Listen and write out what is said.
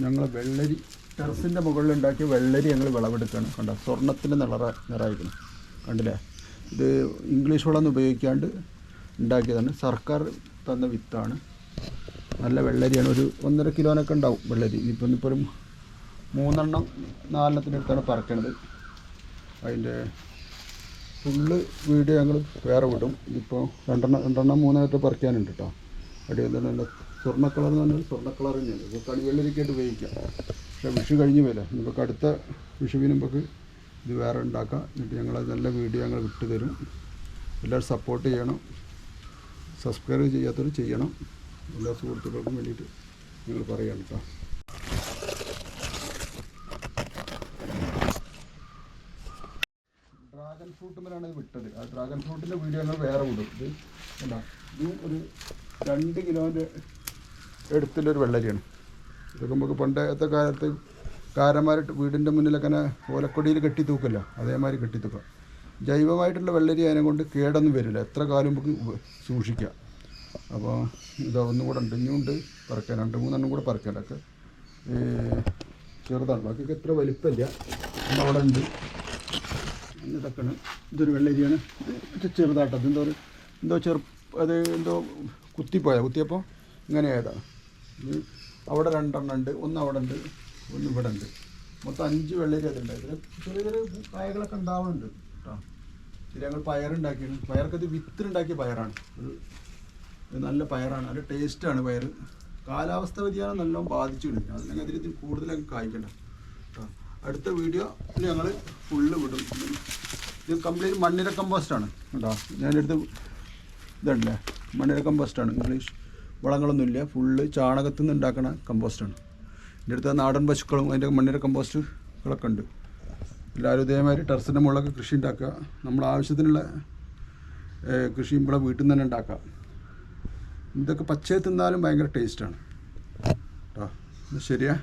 ഞങ്ങൾ വെള്ളരി ടെറസിന്റെ മുകളിൽ ഉണ്ടാക്കിയ വെള്ളരി ഞങ്ങൾ വിളവെടുക്കുകയാണ്. കണ്ട? സ്വർണത്തിന്റെ നിറ നിറായിരിക്കണം കണ്ടില്ലേ? ഇത് ഇംഗ്ലീഷ് വളമൊന്നും ഉപയോഗിക്കാണ്ട് ഉണ്ടാക്കിയതാണ്. സർക്കാർ തന്ന വിത്താണ്. നല്ല വെള്ളരിയാണ്. ഒരു ഒന്നര കിലോനൊക്കെ ഉണ്ടാവും വെള്ളരി. ഇപ്പം ഇപ്പോൾ ഒരു മൂന്നെണ്ണം നാലെണ്ണത്തിന്റെ അടുത്താണ് പറക്കണത്. അതിന്റെ ഫുള്ള് വീഡിയോ ഞങ്ങൾ വേറെ വിടും. ഇപ്പോൾ രണ്ടെണ്ണം രണ്ടെണ്ണം മൂന്നായിട്ട് പറിക്കാനുണ്ട് കേട്ടോ. അടിയന്തരം സ്വർണ കളർ എന്ന് പറഞ്ഞാൽ സ്വർണ കളർ തന്നെയാണ് ഇപ്പോൾ കണിവെള്ളരിക്കായിട്ട് ഉപയോഗിക്കാം. പക്ഷേ വിഷു കഴിഞ്ഞ് വരാം. നമുക്ക് അടുത്ത വിഷുവിന് നമുക്ക് ഇത് വേറെ ഉണ്ടാക്കാം. എന്നിട്ട് ഞങ്ങൾ നല്ല വീഡിയോ ഞങ്ങൾ വിട്ടു തരും. എല്ലാവരും സപ്പോർട്ട് ചെയ്യണം. സബ്സ്ക്രൈബ് ചെയ്യാത്തവർ ചെയ്യണം. എല്ലാ സുഹൃത്തുക്കൾക്കും വേണ്ടിയിട്ട് നിങ്ങൾ പറയാം കേട്ടോ. ഡ്രാഗൺ ഫ്രൂട്ടുമ്മലാണ് ഇത് വിട്ടത്. ആ ഡ്രാഗൺ ഫ്രൂട്ടിന്റെ വീഡിയോ ഞങ്ങൾ വേറെ വിടും. ഇത് കണ്ടോ ഇത് ഒരു രണ്ട് കിലോന്റെ എടുത്തുള്ളൊരു വെള്ളരിയാണ്. ഇതൊക്കെ നമുക്ക് പണ്ടത്തെ കാലത്ത് കാരന്മാരിട്ട് വീടിന്റെ മുന്നിലൊക്കെ ഇങ്ങനെ ഓലക്കൊടിയിൽ കെട്ടി തൂക്കല്ല അതേമാതിരി കെട്ടി തൂക്കുക ജൈവമായിട്ടുള്ള വെള്ളരി അതിനെ കൊണ്ട് കേടൊന്നും വരില്ല. എത്ര കാലം നമുക്ക് സൂക്ഷിക്കാം. അപ്പോൾ ഇതാ ഒന്നും കൂടെ ഉണ്ട് ഇനിയുണ്ട് പറക്കാൻ. രണ്ട് മൂന്നെണ്ണം കൂടെ പറക്കാനൊക്കെ ചെറുതാണ്. ബാക്കിയൊക്കെ എത്ര വലിപ്പമില്ല. അവിടെ ഉണ്ട്. ഇതൊക്കെയാണ്. ഇതൊരു വെള്ളരിയാണ്. ഇത് അത് എന്തോ ചെറു അത് എന്തോ കുത്തിപ്പോയാ? കുത്തിയപ്പോൾ ഇങ്ങനെ ആയതാണ് അവിടെ രണ്ടെണ്ണം ഉണ്ട് ഒന്ന് അവിടെ ഉണ്ട് ഒന്ന് ഇവിടെ ഉണ്ട്. മൊത്തം അഞ്ച് വെള്ളരി അതുണ്ട് ഇതിൽ ചെറിയ ചെറിയ കായകളൊക്കെ ഉണ്ടാവുന്നുണ്ട് കേട്ടോ. ഇത് ഞങ്ങൾ പയറുണ്ടാക്കിയാണ് പയർക്ക് ഇത് വിത്തിനുണ്ടാക്കിയ പയറാണ്. ഒരു നല്ല പയറാണ്. നല്ല ടേസ്റ്റാണ് പയർ കാലാവസ്ഥ വ്യതിയാനം നല്ലോണം ബാധിച്ചിട്ടുണ്ട്. അതിൽ ഇതിന് കൂടുതലൊക്കെ കായ്ക്കണ്ട കേട്ടോ. അടുത്ത വീഡിയോ ഞങ്ങൾ ഫുള്ള് വിടും. ഇത് കംപ്ലീറ്റ് മണ്ണിര കമ്പോസ്റ്റാണ് കേട്ടോ. ഞാനെടുത്ത് ഇതല്ലേ മണ്ണിര കമ്പോസ്റ്റാണ് ഇംഗ്ലീഷ് വളങ്ങളൊന്നുമില്ല. ഫുള്ള് ചാണകത്തിൽ നിന്ന് ഉണ്ടാക്കുന്ന കമ്പോസ്റ്റാണ്. എന്റെ അടുത്ത് നാടൻ പശുക്കളും അതിന്റെ മണ്ണിര കമ്പോസ്റ്റുകളൊക്കെ ഉണ്ട്. എല്ലാവരും ഇതേമാതിരി ടെറസിന്റെ മുകളിലൊക്കെ കൃഷി ഉണ്ടാക്കുക. നമ്മൾ ആവശ്യത്തിനുള്ള കൃഷി ഇവിടെ വീട്ടിൽ നിന്ന് തന്നെ ഉണ്ടാക്കാം ഇതൊക്കെ പച്ചയെ തിന്നാലും ഭയങ്കര ടേസ്റ്റാണ് കേട്ടോ ശരിയാ?